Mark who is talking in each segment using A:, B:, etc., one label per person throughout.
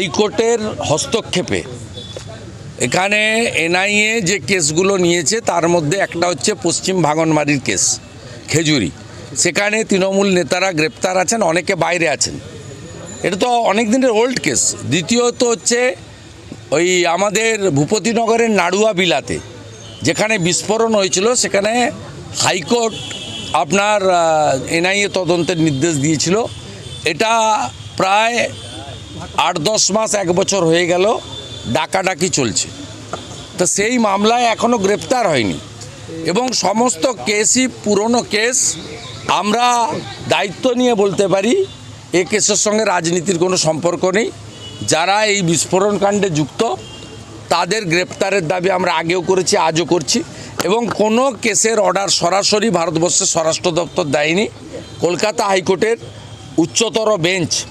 A: হাইকোর্টের হস্তক্ষেপে। এখানে এনআইএ যে কেসগুলো নিয়েছে, তার মধ্যে একটা হচ্ছে পশ্চিম ভাঙনমারির কেস, খেজুরি। সেখানে তৃণমূল নেতারা গ্রেপ্তার আছেন, অনেকে বাইরে আছেন। এটা তো অনেক দিনের ওল্ড কেস। দ্বিতীয়ত হচ্ছে ওই আমাদের ভূপতিনগরের নাড়ুয়া বিলাতে, যেখানে বিস্ফোরণ হয়েছিল, সেখানে হাইকোর্ট আপনার এনআইএ তদন্তের নির্দেশ দিয়েছিল। এটা প্রায় আট দশ মাস এক বছর হয়ে গেল, ডাকাডাকি চলছে। তো সেই মামলায় এখনও গ্রেপ্তার হয়নি। এবং সমস্ত কেসই পুরনো কেস, আমরা দায়িত্ব নিয়ে বলতে পারি, এ কেসের সঙ্গে রাজনীতির কোনো সম্পর্ক নেই। যারা এই বিস্ফোরণ কাণ্ডে যুক্ত, তাদের গ্রেপ্তারের দাবি আমরা আগেও করেছি, আজও করছি। এবং কোনো কেসের অর্ডার সরাসরি ভারতবর্ষের স্বরাষ্ট্র দপ্তর দেয়নি। কলকাতা হাইকোর্টের উচ্চতর বেঞ্চ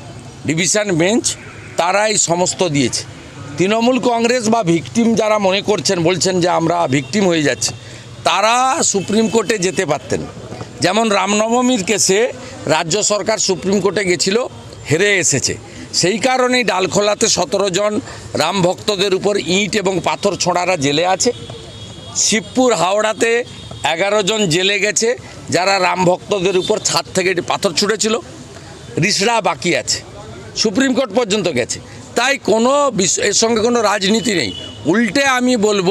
A: ডিভিশন বেঞ্চ তারা এই সমস্ত দিয়েছে। তৃণমূল কংগ্রেস বা ভিকটিম যারা মনে করছেন, বলছেন যে আমরা ভিকটিম হয়ে যাচ্ছি, তারা সুপ্রিম কোর্টে যেতে পারতেন। যেমন রামনবমীর কেসে রাজ্য সরকার সুপ্রিম কোর্টে গেছিল, হেরে এসেছে। সেই কারণেই ডালখোলাতে সতেরো জন রাম ভক্তদের উপর ইট এবং পাথর ছোঁড়ারা জেলে আছে। শিবপুর হাওড়াতে এগারো জন জেলে গেছে, যারা রাম ভক্তদের উপর ছাদ থেকে পাথর ছুঁড়েছিল। রিসড়া বাকি আছে। সুপ্রিম কোর্ট পর্যন্ত গেছে। তাই কোনো এর সঙ্গে কোনো রাজনীতি নেই। উল্টে আমি বলব,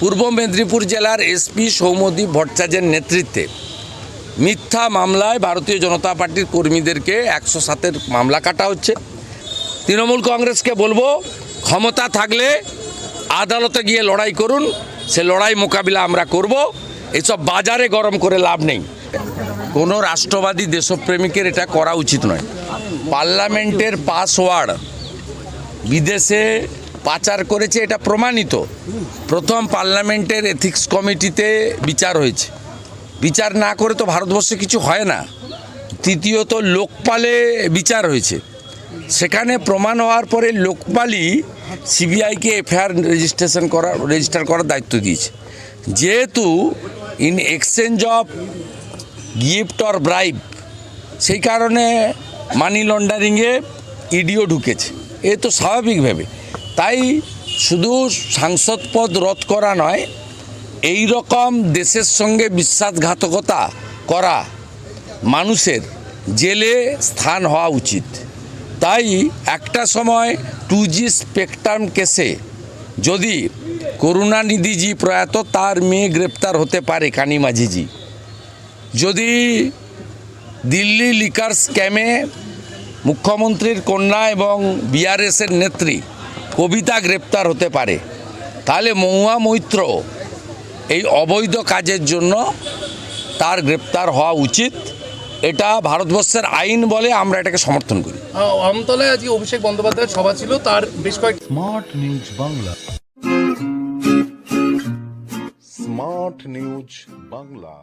A: পূর্ব মেদিনীপুর জেলার এসপি সৌমদীপ ভট্টাচার্যের নেতৃত্বে মিথ্যা মামলায় ভারতীয় জনতা পার্টির কর্মীদেরকে একশো সাতের মামলা কাটা হচ্ছে। তৃণমূল কংগ্রেসকে বলব, ক্ষমতা থাকলে আদালতে গিয়ে লড়াই করুন। সে লড়াই মোকাবিলা আমরা করব। এসব বাজারে গরম করে লাভ নেই। কোনো রাষ্ট্রবাদী দেশপ্রেমিকের এটা করা উচিত নয়। পার্লামেন্টের পাসওয়ার্ড বিদেশে পাচার করেছে, এটা প্রমাণিত। প্রথম পার্লামেন্টের এথিক্স কমিটিতে বিচার হয়েছে। বিচার না করে তো ভারতবর্ষে কিছু হয় না। তৃতীয়ত, লোকপালে বিচার হয়েছে। সেখানে প্রমাণ হওয়ার পরে লোকপালই সিবিআইকে এফআইআর রেজিস্ট্রেশন করা, রেজিস্টার করার দায়িত্ব দিয়েছে। যেহেতু in exchange of gift or bribe, সেই কারণে মানি লন্ডারিংয়ে ইডিও ঢুকেছে। এ তো স্বাভাবিকভাবে তাই শুধু সাংসদ পদ রদ করা নয়, এই রকম দেশের সঙ্গে বিশ্বাসঘাতকতা করা মানুষের জেলে স্থান হওয়া উচিত। তাই একটা সময় টু জি স্পেকট্রাম কেসে যদি করুণানিধিজি প্রয়াত তার মেয়ে গ্রেপ্তার হতে পারে কানী মাঝিজি যদি দিল্লি লিকার স্ক্যামে মুখ্যমন্ত্রীর কন্যা এবং বিআরএসের নেত্রী কবিতা গ্রেপ্তার হতে পারে। তাহলে মহুয়া মৈত্র এই অবৈধ কাজের জন্য তার গ্রেপ্তার হওয়া উচিত। এটা ভারতবর্ষের আইন বলে আমরা এটাকে সমর্থন করি।
B: আমতলায় আজকে অভিষেক বন্দ্যোপাধ্যায়ের সভা ছিল তার বেশ কয়েক
C: smart news Bangla. Smart news Bangla.